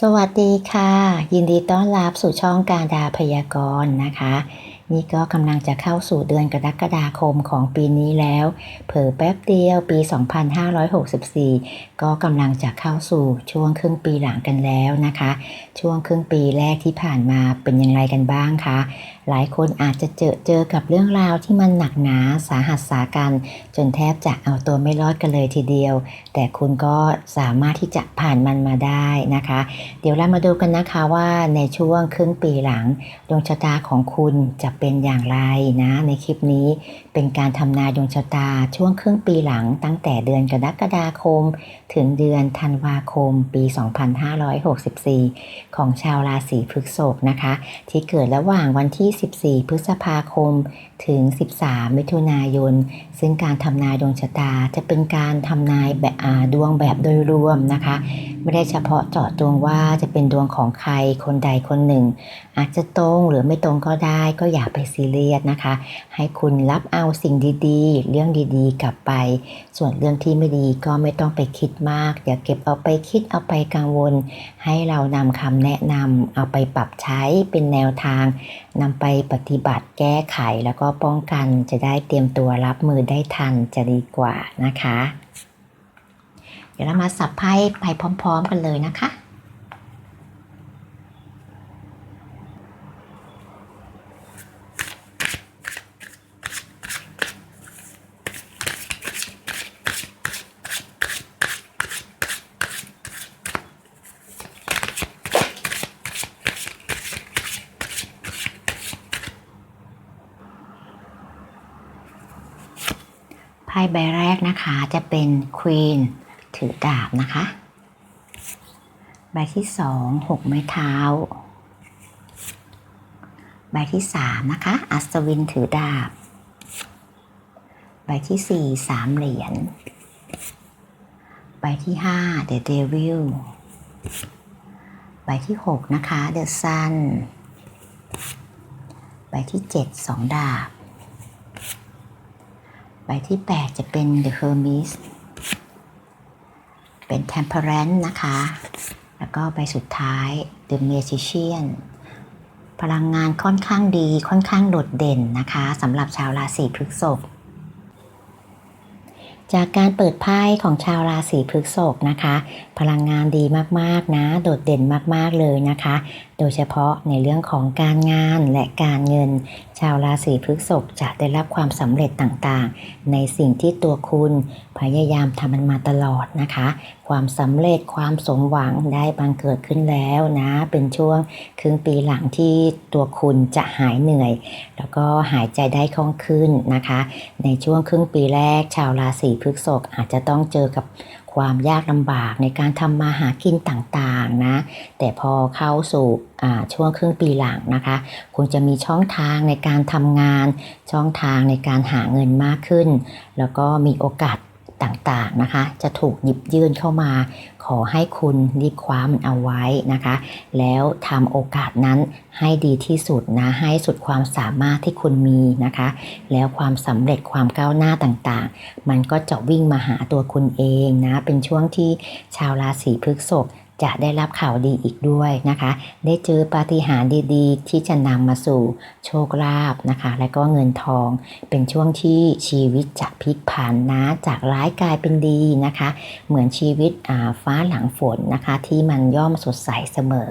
สวัสดีค่ะ ยินดีต้อนรับสู่ช่องการดาพยากรณ์นะคะ นี่ก็กำลังจะเข้าสู่เดือนกรกฎาคมของปีนี้แล้ว เผอแป๊บเดียวปี 2564 ก็กำลังจะเข้าสู่ช่วงครึ่งปีหลังกันแล้วนะคะ ช่วงครึ่งปีแรกที่ผ่านมาเป็นอย่างไรกันบ้างคะหลายคนอาจจะเจอเจอกับเรื่องราวที่มันหนักหนาสาหัสสากัน จนแทบจะเอาตัวไม่รอดกันเลยทีเดียว แต่คุณก็สามารถที่จะผ่านมันมาได้นะคะ เดี๋ยวเรามาดูกันนะคะว่าในช่วงครึ่งปีหลังดวงชะตาของคุณจะเป็นอย่างไรนะ ในคลิปนี้เป็นการทำนายดวงชะตาช่วงครึ่งปีหลัง ตั้งแต่เดือนกรกฎาคม ถึงเดือนธันวาคม ปี 2564 ของชาวราศีพฤษภนะคะ ที่เกิดระหว่างวันที่14พฤษภาคม ถึง 13 มิถุนายน ซึ่งการทำนายดวงชะตาจะเป็นการทำนายแบบอาดวงแบบโดยรวมนะคะ ไม่ได้เฉพาะเจาะจงว่าจะเป็นดวงของใครคนใดคนหนึ่ง อาจจะตรงหรือไม่ตรงก็ได้ก็อย่าไปซีเรียสนะคะ ให้คุณรับเอาสิ่งดีๆ เรื่องดีๆ กลับไป ส่วนเรื่องที่ไม่ดีก็ไม่ต้องไปคิดมาก อย่าเก็บเอาไปคิดเอาไปกังวล ให้เรานำคำแนะนำเอาไปปรับใช้เป็นแนวทางนำไปปฏิบัติแก้ไขแล้วก็ป้องกันจะได้เตรียมตัวรับมือได้ทันจะดีกว่านะคะ เดี๋ยวเรามาสับไพ่ไปพร้อม ๆ กันเลยนะคะ ไพ่ใบแรกนะคะจะเป็นควีนถือดาบนะคะ ใบที่สองหกไม้เท้า ใบที่สามนะคะ อัศวินถือดาบ ใบที่สี่สามเหรียญ ใบที่ห้า The Devil ใบที่หกนะคะ The Sun ใบที่เจ็ดสองดาบ ใบที่ 8 จะเป็น The Hermes เป็น Temperance นะคะ แล้วก็ใบสุดท้าย The Magician พลังงานค่อนข้างดีค่อนข้างโดดเด่นนะคะสำหรับชาวราศีพฤษภจากการเปิดไพ่ของชาวราศีพฤษภนะคะ พลังงานดีมากๆนะ โดดเด่นมากๆเลยนะคะ โดยเฉพาะในเรื่องของการงานและการเงิน ชาวราศีพฤษภจะได้รับความสำเร็จต่างๆ ในสิ่งที่ตัวคุณพยายามทำมันมาตลอดนะคะ ความสำเร็จความสมหวังได้บังเกิดขึ้นแล้วนะ เป็นช่วงครึ่งปีหลังที่ตัวคุณจะหายเหนื่อย แล้วก็หายใจได้คล่องขึ้นนะคะ ในช่วงครึ่งปีแรก ชาวราศีพฤษภอาจจะต้องเจอกับ ความยากลำบากในการทำมาหากินต่างๆนะ แต่พอเข้าสู่ช่วงครึ่งปีหลังนะคะคุณจะมีช่องทางในการทำงาน ช่องทางในการหาเงินมากขึ้น แล้วก็มีโอกาส ต่างๆนะคะ จะถูกหยิบยื่นเข้ามา ขอให้คุณรีบคว้ามันเอาไว้นะคะ แล้วทำโอกาสนั้นให้ดีที่สุดนะให้สุดความสามารถที่คุณมีนะคะ แล้วความสำเร็จความก้าวหน้าต่างๆ มันก็จะวิ่งมาหาตัวคุณเองนะเป็นช่วงที่ชาวราศีพฤษภ จะได้รับข่าวดีอีกด้วยนะคะ ได้เจอปาฏิหาริย์ดีๆ ที่จะนำมาสู่โชคลาภนะคะ และก็เงินทอง เป็นช่วงที่ชีวิตจะพลิกผันนะ จากร้ายกลายเป็นดีนะคะ เหมือนชีวิตฟ้าหลังฝนนะคะ ที่มันย่อมสดใสเสมอ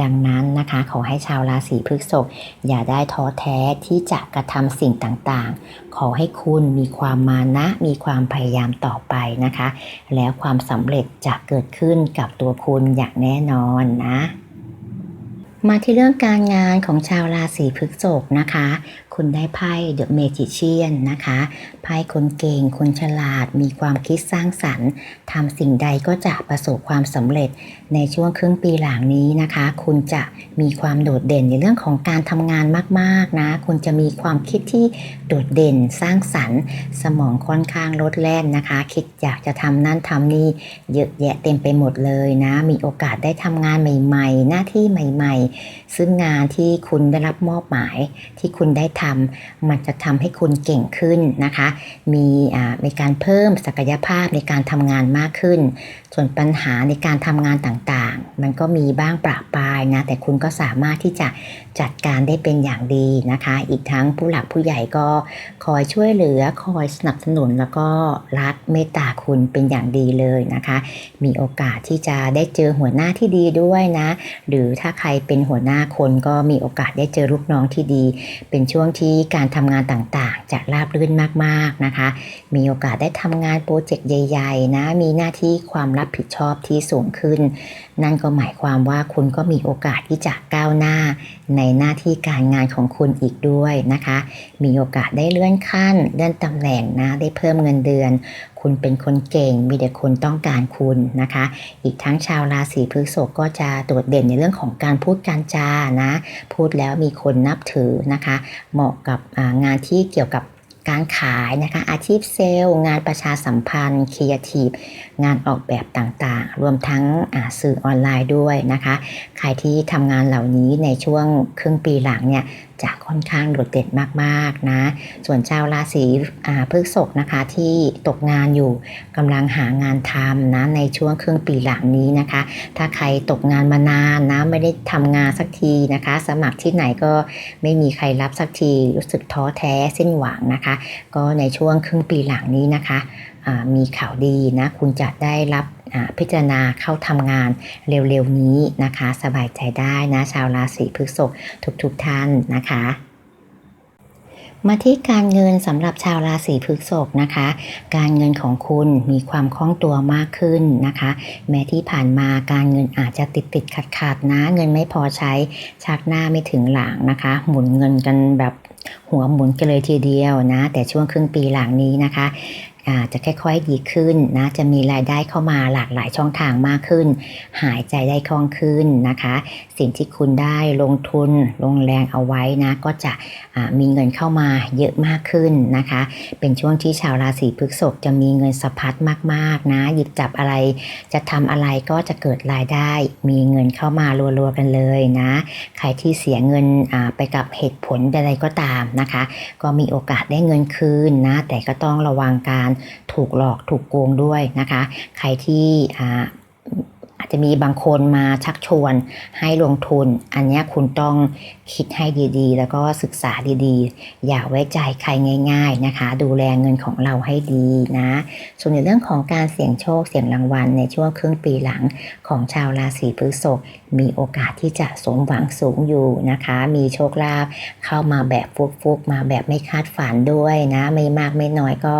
ดังนั้นนะคะ ขอให้ชาวราศีพฤษภอย่าได้ท้อแท้ที่จะกระทำสิ่งต่างๆ อให้คุณมีความมานะ มีความพยายามต่อไปนะคะ แล้วความสำเร็จจะเกิดขึ้นกับตัวคุณอย่างแน่นอนนะ มาที่เรื่องการงานของชาวราศีพฤษภนะคะ คุณได้ไพ่ The Magician นะคะไพ่คนเก่ง คนฉลาด มีความคิดสร้างสรรค์ทำสิ่งใดก็จะประสบความสำเร็จในช่วงครึ่งปีหลังนี้นะคะ คุณจะมีความโดดเด่นในเรื่องของการทำงานมากๆนะ คุณจะมีความคิดที่โดดเด่นสร้างสรรค์ สมองค่อนข้างลดแล่นนะคะ คิดอยากจะทำนั่นทำนี่เยอะแยะเต็มไปหมดเลยนะ มีโอกาสได้ทำงานใหม่ ๆ หน้าที่ใหม่ ๆซึ่งงานที่คุณได้รับมอบหมายที่คุณได้ทำมันจะทำให้คุณเก่งขึ้นนะคะ มีอ่ามีการเพิ่มศักยภาพในการทำงานมากขึ้น ส่วนปัญหาในการทำงานต่างๆ มันก็มีบ้างประปรายนะ แต่คุณก็สามารถที่จะจัดการได้เป็นอย่างดีนะคะ อีกทั้งผู้หลักผู้ใหญ่ก็คอยช่วยเหลือคอยสนับสนุนแล้วก็รักเมตตาคุณเป็นอย่างดีเลยนะคะ มีโอกาสที่จะได้เจอหัวหน้าที่ดีด้วยนะ หรือถ้าใครเป็นหัวหน้าคนก็มีโอกาสได้เจอลูกน้องที่ดี เป็นช่วงที่การทำงานต่างๆ จะราบรื่นมากๆนะคะ มีโอกาสได้ทำงานโปรเจกต์ใหญ่ๆนะ มีหน้าที่ความรับผิดชอบที่สูงขึ้น นั่นก็หมายความว่าคุณก็มีโอกาสที่จะก้าวหน้า ในหน้าที่การงานของคุณอีกด้วยนะคะ มีโอกาสได้เลื่อนขั้นเลื่อนตำแหน่งนะ ได้เพิ่มเงินเดือน คุณเป็นคนเก่ง มีแต่คนต้องการคุณนะคะ อีกทั้งชาวราศีพฤษภก็จะโดดเด่นในเรื่องของการพูดการจานะ พูดแล้วมีคนนับถือนะคะ เหมาะกับงานที่เกี่ยวกับการขายนะคะ อาชีพเซลล์ งานประชาสัมพันธ์ครีเอทีฟงานออกแบบต่างๆ รวมทั้งสื่อออนไลน์ด้วยนะคะ ใครที่ทำงานเหล่านี้ในช่วงครึ่งปีหลังเนี่ย จะค่อนข้างโดดเด่นมากๆนะ ส่วนชาวราศีพฤษภนะคะที่ตกงานอยู่กำลังหางานทำนะในช่วงครึ่งปีหลังนี้นะคะ ถ้าใครตกงานมานานนะไม่ได้ทำงานสักทีนะคะ สมัครที่ไหนก็ไม่มีใครรับสักทีรู้สึกท้อแท้สิ้นหวังนะคะ ก็ในช่วงครึ่งปีหลังนี้นะคะมีข่าวดีนะคุณจะได้รับ พิจารณาเข้าทำงานเร็วๆนี้นะคะ สบายใจได้นะชาวราศีพฤษภทุกๆท่านนะคะมาที่การเงินสำหรับชาวราศีพฤษภนะคะ การเงินของคุณมีความคล่องตัวมากขึ้นนะคะ แม้ที่ผ่านมาการเงินอาจจะติดติดขัดขัดนะ เงินไม่พอใช้ชักหน้าไม่ถึงหลังนะคะ หมุนเงินกันแบบหัวหมุนกันเลยทีเดียวนะ แต่ช่วงครึ่งปีหลังนี้นะคะ จะค่อยๆดีขึ้นนะ จะมีรายได้เข้ามาหลากหลายช่องทางมากขึ้น หายใจได้คล่องขึ้นนะคะ สิ่งที่คุณได้ลงทุนลงแรงเอาไว้นะ ก็จะมีเงินเข้ามาเยอะมากขึ้นนะคะ เป็นช่วงที่ชาวราศีพฤษภจะมีเงินสะพัดมากๆนะ หยิบจับอะไร จะทำอะไรก็จะเกิดรายได้ มีเงินเข้ามารัวๆกันเลยนะ ใครที่เสียเงินไปกับเหตุผลใดๆก็ตามนะคะ ก็มีโอกาสได้เงินคืนนะ แต่ก็ต้องระวังการถูกหลอกถูกโกงด้วยนะคะ ใครที่ อาจจะมีบางคนมาชักชวนให้ลงทุน อันนี้คุณต้องคิดให้ดีๆ แล้วก็ศึกษาดีๆ อย่าไว้ใจใครง่าย ๆนะคะ ดูแลเงินของเราให้ดีนะ ส่วนในเรื่องของการเสี่ยงโชคเสี่ยงรางวัลในช่วงครึ่งปีหลังของชาวราศีพฤษภมีโอกาสที่จะสมหวังสูงอยู่นะคะ มีโชคลาภเข้ามาแบบฟุกๆ มาแบบไม่คาดฝันด้วยนะ ไม่มากไม่น้อยก็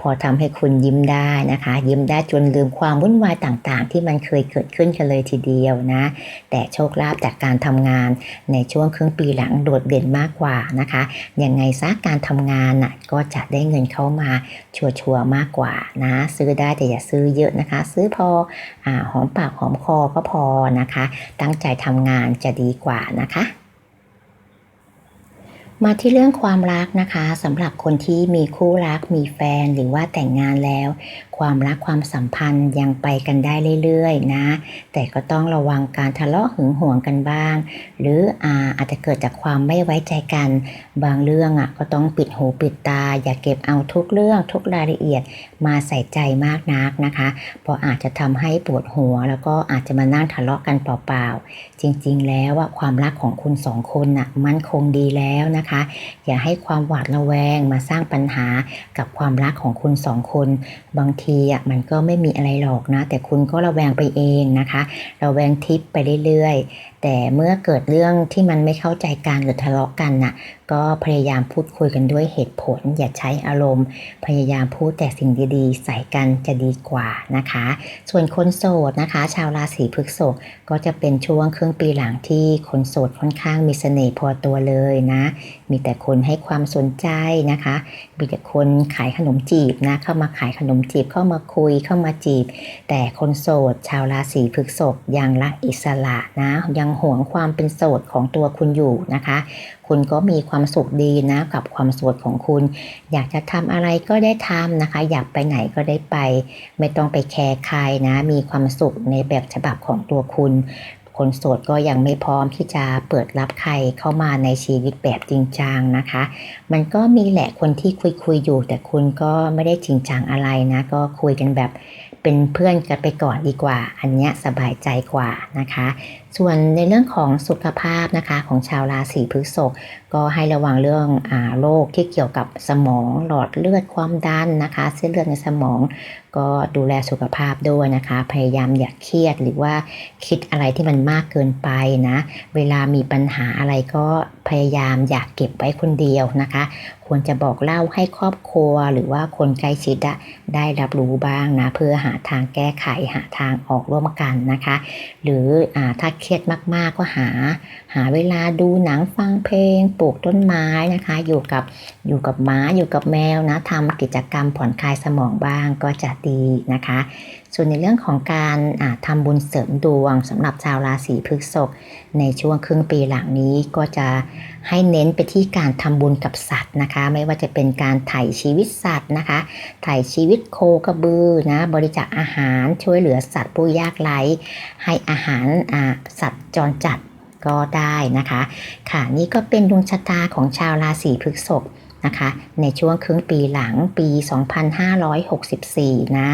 พอทำให้คุณยิ้มได้นะคะ ยิ้มได้จนลืมความวุ่นวายต่างๆ ที่มันเคยเกิดขึ้นกันเลยทีเดียวนะ แต่โชคลาภจากการทำงานในช่วงครึ่งปีหลังโดดเด่นมากกว่านะคะยังไงซะการทำงานน่ะก็จะได้เงินเข้ามาชัวร์ๆมากกว่านะ ซื้อได้แต่อย่าซื้อเยอะนะคะ ซื้อพออหอมปากหอมคอก็พอนะคะ ตั้งใจทำงานจะดีกว่านะคะมาที่เรื่องความรักนะคะสำหรับคนที่มีคู่รักมีแฟนหรือว่าแต่งงานแล้ว ความรักความสัมพันธ์ยังไปกันได้เรื่อยๆนะ แต่ก็ต้องระวังการทะเลาะหึงหวงกันบ้าง หรืออาอาจจะเกิดจากความไม่ไว้ใจกัน บางเรื่องอะก็ต้องปิดหูปิดตา อย่าเก็บเอาทุกเรื่องทุกรายละเอียดมาใส่ใจมากนักนะคะ เพราะอาจจะทำให้ปวดหัว แล้วก็อาจจะมานั่งทะเลาะกันเปล่าๆ จริงๆ แล้วว่าความรักของคุณสองคนน่ะมั่นคงดีแล้วนะคะ อย่าให้ความหวาดระแวงมาสร้างปัญหากับความรักของคุณสองคน บางทีอะมันก็ไม่มีอะไรหรอกนะ แต่คุณก็ระแวงไปเองนะคะ ระแวงทิปไปเรื่อย แต่เมื่อเกิดเรื่องที่มันไม่เข้าใจกันหรือทะเลาะกันน่ะก็พยายามพูดคุยกันด้วยเหตุผล อย่าใช้อารมณ์ พยายามพูดแต่สิ่งดีๆ ใส่กันจะดีกว่านะคะ ส่วนคนโสดนะคะ ชาวราศีพฤษภก็จะเป็นช่วงครึ่งปีหลังที่คนโสดค่อนข้างมีเสน่ห์พอตัวเลยนะ มีแต่คนให้ความสนใจนะคะ มีแต่คนขายขนมจีบนะเข้ามาขายขนมจีบเข้ามาคุยเข้ามาจีบ แต่คนโสด ชาวราศีพฤษภยังรักอิสระนะยังหวงความเป็นโสดของตัวคุณอยู่นะคะ คุณก็มีความสุขดีนะกับความโสดของคุณ อยากจะทำอะไรก็ได้ทำนะคะ อยากไปไหนก็ได้ไป ไม่ต้องไปแคร์ใครนะ มีความสุขในแบบฉบับของตัวคุณคนโสดก็ยังไม่พร้อมที่จะเปิดรับใครเข้ามาในชีวิตแบบจริงจังนะคะ มันก็มีแหละคนที่คุยคุยอยู่ แต่คุณก็ไม่ได้จริงจังอะไรนะ ก็คุยกันแบบ เป็นเพื่อนกันไปก่อนดีกว่า อันนี้สบายใจกว่านะคะ ส่วนในเรื่องของสุขภาพนะคะของชาวราศีพฤษภ ก็ให้ระวังเรื่องอโรคที่เกี่ยวกับสมองหลอดเลือดความดันนะคะ เส้นเลือดในสมอง ก็ดูแลสุขภาพด้วยนะคะ พยายามอย่าเครียดหรือว่าคิดอะไรที่มันมากเกินไปนะ เวลามีปัญหาอะไรก็พยายามอย่าเก็บไว้คนเดียวนะคะ ควรจะบอกเล่าให้ครอบครัว หรือว่าคนใกล้ชิดได้รับรู้บ้างนะเพื่อหาทางแก้ไขหาทางออกร่วมกันนะคะ หรืออถ้าเครียดมากๆก็หา หาเวลาดูหนังฟังเพลงปลูกต้นไม้นะคะ อยู่กับอยู่กับหมาอยู่กับแมวนะทำกิจกรรมผ่อนคลายสมองบ้างก็จะดีนะคะ ส่วนในเรื่องของการอ่าทำบุญเสริมดวงสำหรับชาวราศีพฤษภในช่วงครึ่งปีหลังนี้ก็จะให้เน้นไปที่การทำบุญกับสัตว์นะคะ ไม่ว่าจะเป็นการไถ่ชีวิตสัตว์นะคะ ไถ่ชีวิตโคกระบือนะบริจาคอาหารช่วยเหลือสัตว์ผู้ยากไร้ให้อาหารสัตว์จรจัด ก็ได้นะคะ ค่ะนี่ก็เป็นดวงชะตาของชาวราศีพฤษภนะคะในช่วงครึ่งปีหลังปี 2564 นะ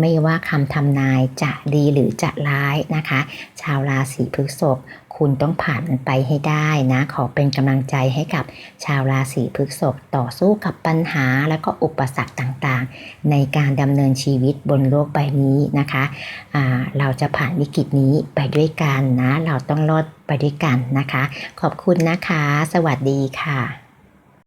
ไม่ว่าคำทำนายจะดีหรือจะร้ายนะคะ ชาวราศีพฤษภ คุณต้องผ่านมันไปให้ได้นะ ขอเป็นกำลังใจให้กับชาวราศีพฤษภต่อสู้กับปัญหาและก็อุปสรรคต่างๆ ในการดำเนินชีวิตบนโลกใบนี้นะคะเราจะผ่านวิกฤตนี้ไปด้วยกันนะ เราต้องรอดไปด้วยกันนะคะ ขอบคุณนะคะ สวัสดีค่ะ